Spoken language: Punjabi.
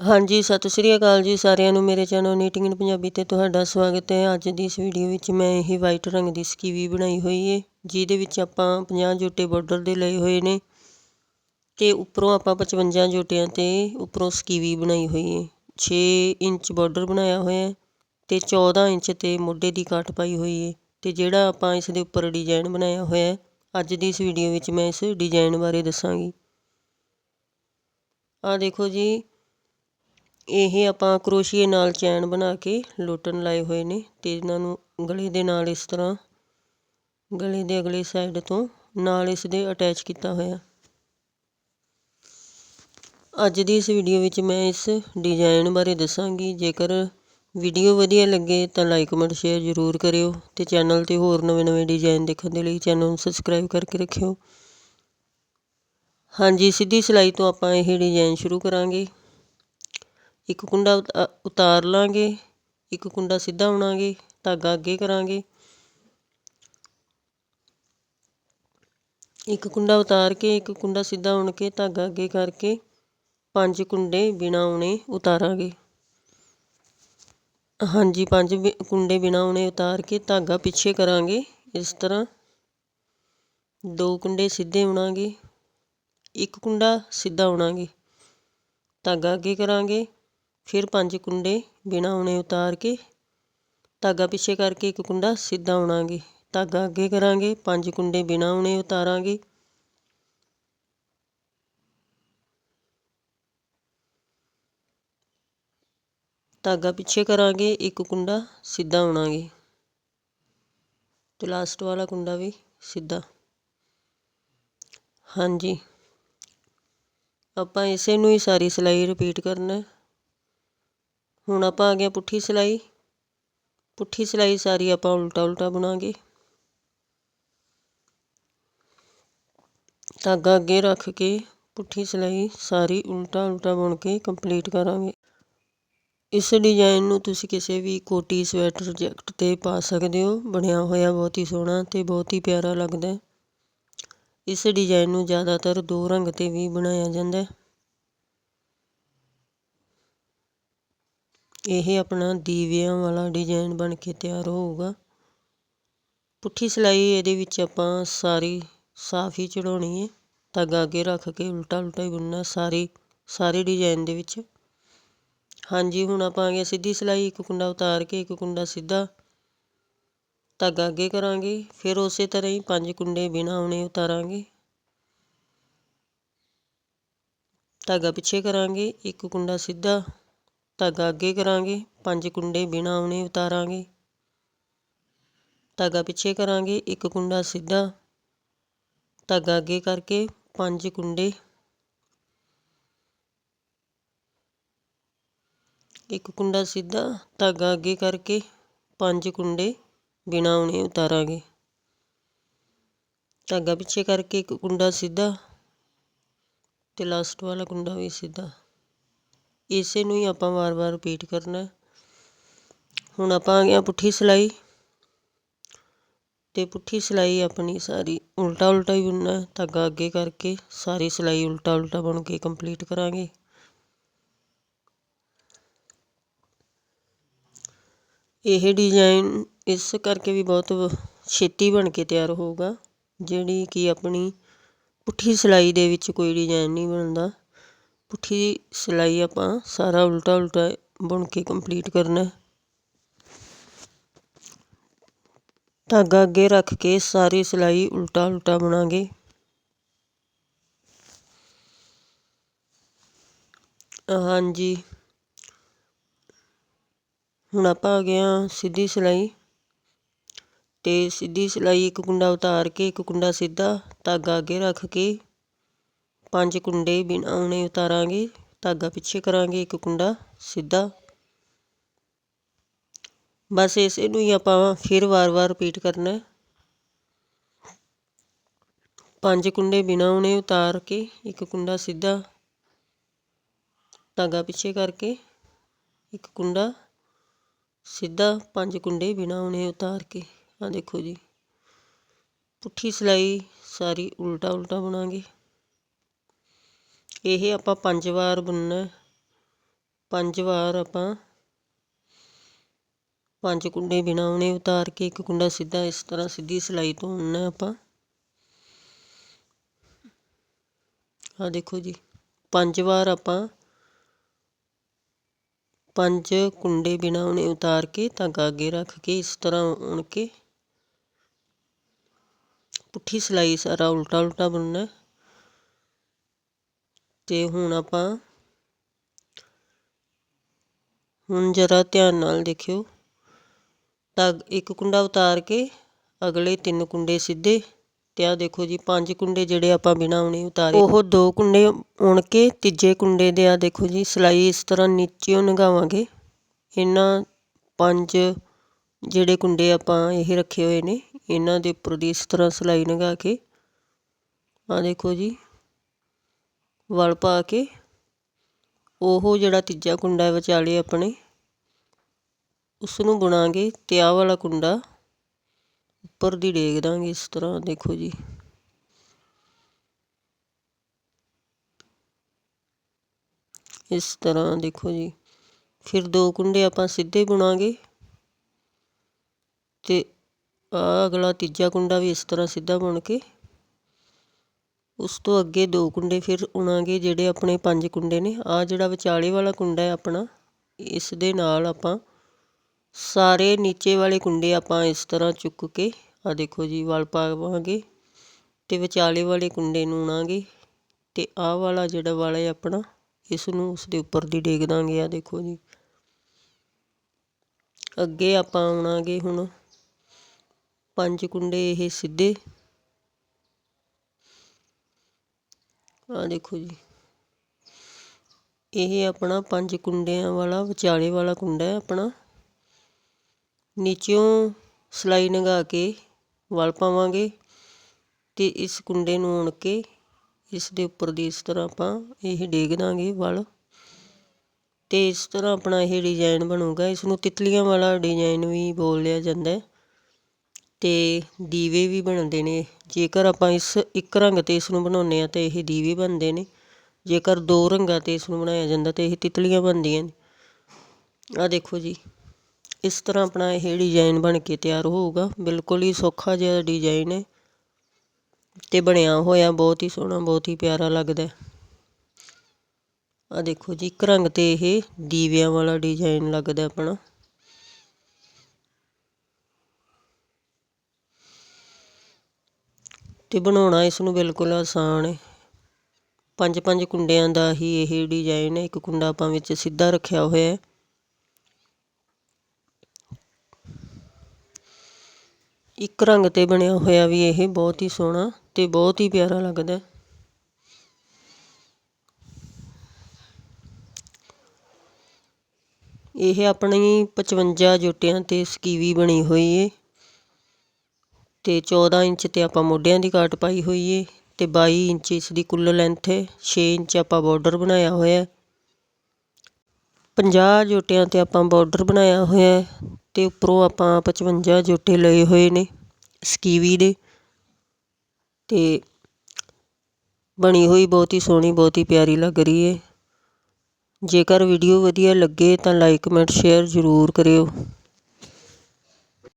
ਹਾਂਜੀ, ਸਤਿ ਸ਼੍ਰੀ ਅਕਾਲ ਜੀ ਸਾਰਿਆਂ ਨੂੰ। ਮੇਰੇ ਚੈਨਲ ਨੀਟਿੰਗ ਇਨ ਪੰਜਾਬੀ 'ਤੇ ਤੁਹਾਡਾ ਸਵਾਗਤ ਹੈ। ਅੱਜ ਦੀ ਇਸ ਵੀਡੀਓ ਵਿੱਚ ਮੈਂ ਇਹ ਵਾਈਟ ਰੰਗ ਦੀ ਸਕੀਵੀ ਬਣਾਈ ਹੋਈ ਹੈ ਜਿਹਦੇ ਵਿੱਚ ਆਪਾਂ 50 ਜੋਟੇ ਬਾਰਡਰ ਦੇ ਲਏ ਹੋਏ ਨੇ ਤੇ ਉੱਪਰੋਂ ਆਪਾਂ 55 ਜੋਟਿਆਂ 'ਤੇ ਉੱਪਰੋਂ ਸਕੀਵੀ ਬਣਾਈ ਹੋਈ ਹੈ 6 ਇੰਚ ਬਾਰਡਰ ਬਣਾਇਆ ਹੋਇਆ ਹੈ ਤੇ 14 ਇੰਚ 'ਤੇ ਮੋਢੇ ਦੀ ਕਾਟ ਪਾਈ ਹੋਈ ਹੈ ਤੇ ਜਿਹੜਾ ਆਪਾਂ ਇਸ ਦੇ ਉੱਪਰ ਡਿਜ਼ਾਈਨ ਬਣਾਇਆ ਹੋਇਆ ਹੈ, ਅੱਜ ਦੀ ਇਸ ਵੀਡੀਓ ਵਿੱਚ ਮੈਂ ਇਸ ਡਿਜ਼ਾਈਨ ਬਾਰੇ ਦੱਸਾਂਗੀ। ਆ ਦੇਖੋ ਜੀ ਇਹ ਆਪਾਂ ਕਰੋਸ਼ੀਏ ਨਾਲ ਚੈਨ ਬਣਾ ਕੇ ਲੋਟਨ ਲਾਏ ਹੋਏ ਨੇ ਤੇ ਇਹਨਾਂ ਨੂੰ ਗਲੇ ਦੇ ਨਾਲ ਇਸ ਤਰ੍ਹਾਂ, ਗਲੇ ਦੇ ਅਗਲੇ ਸਾਈਡ ਤੋਂ ਨਾਲ ਇਸ ਦੇ ਅਟੈਚ ਕੀਤਾ ਹੋਇਆ। ਅੱਜ ਦੀ ਇਸ ਵੀਡੀਓ ਵਿੱਚ ਮੈਂ ਇਸ ਡਿਜ਼ਾਈਨ ਬਾਰੇ ਦੱਸਾਂਗੀ। ਜੇਕਰ ਵੀਡੀਓ ਵਧੀਆ ਲੱਗੇ ਤਾਂ ਲਾਈਕ ਕਮੈਂਟ ਸ਼ੇਅਰ ਜ਼ਰੂਰ ਕਰਿਓ ਤੇ ਚੈਨਲ ਤੇ ਹੋਰ ਨਵੇਂ-ਨਵੇਂ ਡਿਜ਼ਾਈਨ ਦੇਖਣ ਦੇ ਲਈ ਚੈਨਲ ਨੂੰ ਸਬਸਕ੍ਰਾਈਬ ਕਰਕੇ ਰੱਖਿਓ। ਹਾਂਜੀ, ਸਿੱਧੀ ਸਿਲਾਈ ਤੋਂ ਆਪਾਂ ਇਹ ਡਿਜ਼ਾਈਨ ਸ਼ੁਰੂ ਕਰਾਂਗੇ। ਇੱਕ ਕੁੰਡਾ ਉਤਾਰ ਲਾਂਗੇ, ਇੱਕ ਕੁੰਡਾ ਸਿੱਧਾ ਉਣਾਂਗੇ ਧਾਗਾ ਅੱਗੇ ਕਰਾਂਗੇ। ਇੱਕ ਕੁੰਡਾ ਉਤਾਰ ਕੇ, ਇੱਕ ਕੁੰਡਾ ਸਿੱਧਾ ਉਣ ਕੇ, ਧਾਗਾ ਅੱਗੇ ਕਰਕੇ ਪੰਜ ਕੁੰਡੇ ਬਿਨਾ ਉਣੇ ਉਤਾਰਾਂਗੇ। ਹਾਂਜੀ, ਪੰਜ ਕੁੰਡੇ ਬਿਨਾ ਉਣੇ ਉਤਾਰ ਕੇ ਧਾਗਾ ਪਿੱਛੇ ਕਰਾਂਗੇ, ਇਸ ਤਰ੍ਹਾਂ ਦੋ ਕੁੰਡੇ ਸਿੱਧੇ ਉਣਾਂਗੇ ਇੱਕ ਕੁੰਡਾ ਸਿੱਧਾ ਉਣਾਂਗੇ ਧਾਗਾ ਅੱਗੇ ਕਰਾਂਗੇ। ਫਿਰ ਪੰਜ ਕੁੰਡੇ ਬਿਨਾਂ ਉਣੇ ਉਤਾਰ ਕੇ ਧਾਗਾ ਪਿੱਛੇ ਕਰਕੇ ਇੱਕ ਕੁੰਡਾ ਸਿੱਧਾ ਉਣਾਂਗੇ ਧਾਗਾ ਅੱਗੇ ਕਰਾਂਗੇ, ਪੰਜ ਕੁੰਡੇ ਬਿਨਾਂ ਉਣੇ ਉਤਾਰਾਂਗੇ। ਧਾਗਾ ਪਿੱਛੇ ਕਰਾਂਗੇ, ਇੱਕ ਕੁੰਡਾ ਸਿੱਧਾ ਉਣਾਂਗੇ ਤੇ ਲਾਸਟ ਵਾਲਾ ਕੁੰਡਾ ਵੀ ਸਿੱਧਾ। ਹਾਂਜੀ। ਆਪਾਂ ਇਸੇ ਨੂੰ ਹੀ ਸਾਰੀ ਸਿਲਾਈ ਰਿਪੀਟ ਕਰਨਾ ਹੁਣ ਆਪਾਂ ਆ ਗਿਆ ਪੁੱਠੀ ਸਿਲਾਈ। ਪੁੱਠੀ ਸਿਲਾਈ ਸਾਰੀ ਆਪਾਂ ਉਲਟਾ ਉਲਟਾ ਬਣਾਗੇ। ਧਾਗਾ ਅੱਗੇ ਰੱਖ ਕੇ ਪੁੱਠੀ ਸਿਲਾਈ ਸਾਰੀ ਉਲਟਾ ਉਲਟਾ ਬੁਣ ਕੇ ਕੰਪਲੀਟ ਕਰਾਂਗੇ। ਇਸ ਡਿਜ਼ਾਈਨ ਨੂੰ ਤੁਸੀਂ ਕਿਸੇ ਵੀ ਕੋਟੀ, ਸਵੈਟਰ, ਜੈਕਟ ਤੇ ਪਾ ਸਕਦੇ ਹੋ। ਬਣਿਆ ਹੋਇਆ ਬਹੁਤ ਹੀ ਸੋਹਣਾ ਤੇ ਬਹੁਤ ਹੀ ਪਿਆਰਾ ਲੱਗਦਾ ਇਸ ਡਿਜ਼ਾਈਨ ਨੂੰ ਜ਼ਿਆਦਾਤਰ ਦੋ ਰੰਗ ਤੇ ਵੀ ਬਣਾਇਆ ਜਾਂਦਾ ਇਹ ਆਪਣਾ ਦੀਵਿਆਂ ਵਾਲਾ ਡਿਜ਼ਾਇਨ ਬਣ ਕੇ ਤਿਆਰ ਹੋਊਗਾ। ਪੁੱਠੀ ਸਿਲਾਈ ਇਹਦੇ ਵਿੱਚ ਆਪਾਂ ਸਾਰੀ ਸਾਫ਼ ਹੀ ਚੜਾਉਣੀ ਹੈ ਧਾਗਾ ਅੱਗੇ ਰੱਖ ਕੇ ਉਲਟਾ ਉਲਟਾ ਹੀ ਬੁਣਨਾ ਸਾਰੀ, ਸਾਰੇ ਡਿਜ਼ਾਈਨ ਦੇ ਵਿੱਚ। ਹਾਂਜੀ, ਹੁਣ ਆਪਾਂ ਆ ਗਏ ਸਿੱਧੀ ਸਿਲਾਈ, ਇੱਕ ਕੁੰਡਾ ਉਤਾਰ ਕੇ, ਇੱਕ ਕੁੰਡਾ ਸਿੱਧਾ। ਧਾਗਾ ਅੱਗੇ ਕਰਾਂਗੇ, ਫਿਰ ਉਸੇ ਤਰ੍ਹਾਂ ਹੀ ਪੰਜ ਕੁੰਡੇ ਬਿਨਾਂ ਆਉਣੇ ਉਤਾਰਾਂਗੇ। ਧਾਗਾ ਪਿੱਛੇ ਕਰਾਂਗੇ, ਇੱਕ ਕੁੰਡਾ ਸਿੱਧਾ। ਧਾਗਾ ਅੱਗੇ ਕਰਾਂਗੇ, ਪੰਜ ਕੁੰਡੇ ਬਿਨਾ ਆਉਣੇ ਉਤਾਰਾਂਗੇ। ਧਾਗਾ ਪਿੱਛੇ ਕਰਾਂਗੇ, ਇੱਕ ਕੁੰਡਾ ਸਿੱਧਾ। ਧਾਗਾ ਅੱਗੇ ਕਰਕੇ ਪੰਜ ਕੁੰਡੇ। ਇੱਕ ਕੁੰਡਾ ਸਿੱਧਾ, ਧਾਗਾ ਅੱਗੇ ਕਰਕੇ ਪੰਜ ਕੁੰਡੇ ਬਿਨਾ ਆਉਣੇ ਉਤਾਰਾਂਗੇ। ਧਾਗਾ ਪਿੱਛੇ ਕਰਕੇ ਇੱਕ ਕੁੰਡਾ ਸਿੱਧਾ ਤੇ ਲਾਸਟ ਵਾਲਾ ਕੁੰਡਾ ਵੀ ਸਿੱਧਾ। ਇਸੇ ਨੂੰ ਹੀ ਆਪਾਂ ਵਾਰ-ਵਾਰ ਰਿਪੀਟ ਕਰਨਾ ਹੁਣ ਆਪਾਂ ਆ ਗਿਆ ਪੁੱਠੀ ਸਿਲਾਈ। ਤੇ ਪੁੱਠੀ ਸਿਲਾਈ ਆਪਣੀ ਸਾਰੀ ਉਲਟਾ ਉਲਟਾ ਹੀ ਬੁਣਨਾ ਧਾਗਾ ਅੱਗੇ ਕਰਕੇ ਸਾਰੀ ਸਿਲਾਈ ਉਲਟਾ ਉਲਟਾ ਬੁਣ ਕੇ ਕੰਪਲੀਟ ਕਰਾਂਗੇ। ਇਹ ਡਿਜ਼ਾਈਨ ਇਸ ਕਰਕੇ ਵੀ ਬਹੁਤ ਛੇਤੀ ਬਣ ਕੇ ਤਿਆਰ ਹੋਊਗਾ। ਜਿਹੜੀ ਕਿ ਆਪਣੀ ਪੁੱਠੀ ਸਿਲਾਈ ਦੇ ਵਿੱਚ ਕੋਈ ਡਿਜ਼ਾਈਨ ਨਹੀਂ ਬਣਦਾ। ਪੁੱਠੀ ਸਿਲਾਈ ਆਪਾਂ ਸਾਰਾ ਉਲਟਾ ਉਲਟਾ ਬੁਣ ਕੇ ਕੰਪਲੀਟ ਕਰਨਾ ਧਾਗਾ ਅੱਗੇ ਰੱਖ ਕੇ ਸਾਰੀ ਸਿਲਾਈ ਉਲਟਾ ਉਲਟਾ ਬਣਾਗੇ ਹਾਂਜੀ ਹੁਣ ਆਪਾਂ ਆ ਗਏ ਹਾਂ ਸਿੱਧੀ ਸਿਲਾਈ ਤੇ ਸਿੱਧੀ ਸਿਲਾਈ ਇੱਕ ਕੁੰਡਾ ਉਤਾਰ ਕੇ ਇੱਕ ਕੁੰਡਾ ਸਿੱਧਾ ਧਾਗਾ ਅੱਗੇ ਰੱਖ ਕੇ ਪੰਜ ਕੁੰਡੇ ਬਿਨਾਂ ਉਣੇ ਉਤਾਰਾਂਗੇ, ਧਾਗਾ ਪਿੱਛੇ ਕਰਾਂਗੇ, ਇੱਕ ਕੁੰਡਾ ਸਿੱਧਾ। ਬਸ ਇਸੇ ਨੂੰ ਹੀ ਆਪਾਂ ਫਿਰ ਵਾਰ-ਵਾਰ ਰਿਪੀਟ ਕਰਨਾ ਪੰਜ ਕੁੰਡੇ ਬਿਨਾਂ ਉਣੇ ਉਤਾਰ ਕੇ, ਇੱਕ ਕੁੰਡਾ ਸਿੱਧਾ, ਧਾਗਾ ਪਿੱਛੇ ਕਰਕੇ, ਇੱਕ ਕੁੰਡਾ ਸਿੱਧਾ, ਪੰਜ ਕੁੰਡੇ ਬਿਨਾਂ ਉਣੇ ਉਤਾਰ ਕੇ। ਆ ਦੇਖੋ ਜੀ, ਪੁੱਠੀ ਸਿਲਾਈ ਸਾਰੀ ਉਲਟਾ ਉਲਟਾ ਬਣਾਂਗੇ। ਇਹ ਆਪਾਂ ਪੰਜ ਵਾਰ ਬੁਣਨਾ ਪੰਜ ਵਾਰ ਆਪਾਂ ਪੰਜ ਕੁੰਡੇ ਬਿਨਾਂ ਉਹਨੇ ਉਤਾਰ ਕੇ ਇੱਕ ਕੁੰਡਾ ਸਿੱਧਾ ਇਸ ਤਰ੍ਹਾਂ ਸਿੱਧੀ ਸਿਲਾਈ ਤੋਂ ਉਣਨਾ ਆਪਾਂ। ਆ ਦੇਖੋ ਜੀ, ਪੰਜ ਵਾਰ ਆਪਾਂ ਪੰਜ ਕੁੰਡੇ ਬਿਨਾਂ ਉਹਨੇ ਉਤਾਰ ਕੇ ਧਾਗਾ ਅੱਗੇ ਰੱਖ ਕੇ ਇਸ ਤਰ੍ਹਾਂ ਉਣ ਕੇ ਪੁੱਠੀ ਸਿਲਾਈ ਸਾਰਾ ਉਲਟਾ ਉਲਟਾ ਬੁਣਨਾ ਤੇ ਹੁਣ ਆਪਾਂ ਹੁਣ ਜਰਾ ਧਿਆਨ ਨਾਲ ਦੇਖਿਓ। ਧਾਗ ਇੱਕ ਕੁੰਡਾ ਉਤਾਰ ਕੇ ਅਗਲੇ ਤਿੰਨ ਕੁੰਡੇ ਸਿੱਧੇ ਤੇ ਆ ਦੇਖੋ ਜੀ, ਪੰਜ ਕੁੰਡੇ ਜਿਹੜੇ ਆਪਾਂ ਬਿਨਾਂ ਉਣੇ ਉਤਾਰੇ। ਉਹ ਦੋ ਕੁੰਡੇ ਉਣ ਕੇ ਤੀਜੇ ਕੁੰਡੇ ਦੇ ਆ ਦੇਖੋ ਜੀ, ਸਿਲਾਈ ਇਸ ਤਰ੍ਹਾਂ ਨੀਚੇੋਂ ਲਗਾਵਾਂਗੇ ਇਹਨਾਂ ਪੰਜ ਜਿਹੜੇ ਕੁੰਡੇ ਆਪਾਂ ਇਹ ਰੱਖੇ ਹੋਏ ਨੇ, ਇਹਨਾਂ ਦੇ ਉੱਪਰ ਦੀ ਇਸ ਤਰ੍ਹਾਂ ਸਿਲਾਈ ਲਗਾ ਕੇ। ਆ ਦੇਖੋ ਜੀ ਵਲ ਪਾ ਕੇ ਉਹ ਜਿਹੜਾ ਤੀਜਾ ਕੁੰਡਾ ਹੈ ਵਿਚਾਲੇ ਆਪਣੇ ਉਸ ਨੂੰ ਬੁਣਾਂਗੇ ਤੇ ਆਹ ਵਾਲਾ ਕੁੰਡਾ ਉੱਪਰ ਦੀ ਡੇਗ ਦਾਂਗੇ ਇਸ ਤਰ੍ਹਾਂ, ਦੇਖੋ ਜੀ। ਇਸ ਤਰ੍ਹਾਂ, ਦੇਖੋ ਜੀ। ਫਿਰ ਦੋ ਕੁੰਡੇ ਆਪਾਂ ਸਿੱਧੇ ਬੁਣਾਂਗੇ ਤੇ ਆ ਅਗਲਾ ਤੀਜਾ ਕੁੰਡਾ ਵੀ ਇਸ ਤਰ੍ਹਾਂ ਸਿੱਧਾ ਬੁਣ ਕੇ ਉਸ ਤੋਂ ਅੱਗੇ ਦੋ ਕੁੰਡੇ ਫਿਰ ਉਣਾਂਗੇ ਜਿਹੜੇ ਆਪਣੇ ਪੰਜ ਕੁੰਡੇ ਨੇ। ਆਹ ਜਿਹੜਾ ਵਿਚਾਲੇ ਵਾਲਾ ਕੁੰਡਾ ਹੈ ਆਪਣਾ, ਇਸ ਦੇ ਨਾਲ ਆਪਾਂ ਸਾਰੇ ਨੀਚੇ ਵਾਲੇ ਕੁੰਡੇ ਆਪਾਂ ਇਸ ਤਰ੍ਹਾਂ ਚੁੱਕ ਕੇ ਆ ਦੇਖੋ ਜੀ, ਵਲ ਪਾਵਾਂਗੇ ਤੇ ਵਿਚਾਲੇ ਵਾਲੇ ਕੁੰਡੇ ਨੂੰ ਉਣਾਂਗੇ ਤੇ ਆਹ ਵਾਲਾ ਜਿਹੜਾ ਵਾਲਾ ਹੈ ਆਪਣਾ, ਇਸ ਨੂੰ ਉਸ ਦੇ ਉੱਪਰ ਦੀ ਡੇਗ ਦਾਂਗੇ ਆ ਦੇਖੋ ਜੀ। ਅੱਗੇ ਆਪਾਂ ਉਣਾਂਗੇ ਹੁਣ ਪੰਜ ਕੁੰਡੇ ਇਹ ਸਿੱਧੇ। ਆ ਦੇਖੋ ਜੀ। ਇਹ ਆਪਣਾ ਪੰਜ ਕੁੰਡਿਆਂ ਵਾਲਾ, ਵਿਚਾਲੇ ਵਾਲਾ ਕੁੰਡਾ ਹੈ ਆਪਣਾ। ਨੀਚਿਓਂ ਸਿਲਾਈ ਲੰਘਾ ਕੇ ਵਲ ਪਾਵਾਂਗੇ ਤੇ ਇਸ ਕੁੰਡੇ ਨੂੰ ਉਣ ਕੇ ਇਸ ਦੇ ਉੱਪਰ ਦੀ ਇਸ ਤਰ੍ਹਾਂ ਆਪਾਂ ਇਹ ਡੇਗ ਦਾਂਗੇ ਵਲ। ਤੇ ਇਸ ਤਰ੍ਹਾਂ ਆਪਣਾ ਇਹ ਡਿਜ਼ਾਈਨ ਬਣੂਗਾ। ਇਸ ਨੂੰ ਤਿਤਲੀਆਂ ਵਾਲਾ ਡਿਜ਼ਾਈਨ ਵੀ ਬੋਲਿਆ ਜਾਂਦਾ ਹੈ। ਅਤੇ ਦੀਵੇ ਵੀ ਬਣਦੇ ਨੇ। ਜੇਕਰ ਆਪਾਂ ਇਸ ਇੱਕ ਰੰਗ ਤੇ ਇਸ ਨੂੰ ਬਣਾਉਂਦੇ ਹਾਂ ਤਾਂ ਇਹ ਦੀਵੇ ਬਣਦੇ ਨੇ। ਜੇਕਰ ਦੋ ਰੰਗਾਂ ਤੇ ਇਸ ਨੂੰ ਬਣਾਇਆ ਜਾਂਦਾ ਤਾਂ ਇਹ ਤਿਤਲੀਆਂ ਬਣਦੀਆਂ ਨੇ। ਆਹ ਦੇਖੋ ਜੀ, ਇਸ ਤਰ੍ਹਾਂ ਆਪਣਾ ਇਹ ਡਿਜ਼ਾਇਨ ਬਣ ਕੇ ਤਿਆਰ ਹੋਊਗਾ। ਬਿਲਕੁਲ ਹੀ ਸੌਖਾ ਜਿਹਾ ਡਿਜ਼ਾਇਨ ਹੈ। ਅਤੇ ਬਣਿਆ ਹੋਇਆ ਬਹੁਤ ਹੀ ਸੋਹਣਾ, ਬਹੁਤ ਹੀ ਪਿਆਰਾ ਲੱਗਦਾ ਆ ਦੇਖੋ ਜੀ, ਇੱਕ ਰੰਗ ਤੇ ਇਹ ਦੀਵਿਆਂ ਵਾਲਾ ਡਿਜ਼ਾਈਨ ਲੱਗਦਾ ਆਪਣਾ। ਅਤੇ ਬਣਾਉਣਾ ਇਸ ਨੂੰ ਬਿਲਕੁਲ ਆਸਾਨ ਹੈ ਪੰਜ ਪੰਜ ਕੁੰਡਿਆਂ ਦਾ ਹੀ ਇਹ ਡਿਜ਼ਾਇਨ ਹੈ ਇੱਕ ਕੁੰਡਾ ਆਪਾਂ ਵਿੱਚ ਸਿੱਧਾ ਰੱਖਿਆ ਹੋਇਆ ਹੈ ਇੱਕ ਰੰਗ ਤੇ ਬਣਿਆ ਹੋਇਆ ਵੀ ਇਹ ਬਹੁਤ ਹੀ ਸੋਹਣਾ ਤੇ ਬਹੁਤ ਹੀ ਪਿਆਰਾ ਲੱਗਦਾ ਇਹ ਆਪਣੀ 55 ਜੁੱਟਿਆਂ ਤੇ ਸਕੀਵੀ ਬਣੀ ਹੋਈ ਏ। ਅਤੇ 14 ਇੰਚ ਤੇ ਆਪਾਂ ਮੋਢਿਆਂ ਦੀ ਕਾਟ ਪਾਈ ਹੋਈ ਏ ਤੇ 22 ਇੰਚ ਇਸ ਦੀ ਕੁੱਲ ਲੈਂਥ ਹੈ ਛੇ ਇੰਚ ਆਪਾਂ ਬਾਰਡਰ ਬਣਾਇਆ ਹੋਇਆ 50 ਜੋਟਿਆਂ ਤੇ ਆਪਾਂ ਬਾਰਡਰ ਬਣਾਇਆ ਹੋਇਆ ਅਤੇ ਉੱਪਰੋਂ ਆਪਾਂ 55 ਜੋਟੇ ਲਏ ਹੋਏ ਨੇ ਸਕੀਵੀ ਦੇ। ਅਤੇ ਬਣੀ ਹੋਈ ਬਹੁਤ ਹੀ ਸੋਹਣੀ, ਬਹੁਤ ਹੀ ਪਿਆਰੀ ਲੱਗ ਰਹੀ ਹੈ ਜੇਕਰ ਵੀਡੀਓ ਵਧੀਆ ਲੱਗੇ ਤਾਂ ਲਾਈਕ ਕਮੈਂਟ ਸ਼ੇਅਰ ਜ਼ਰੂਰ ਕਰਿਓ।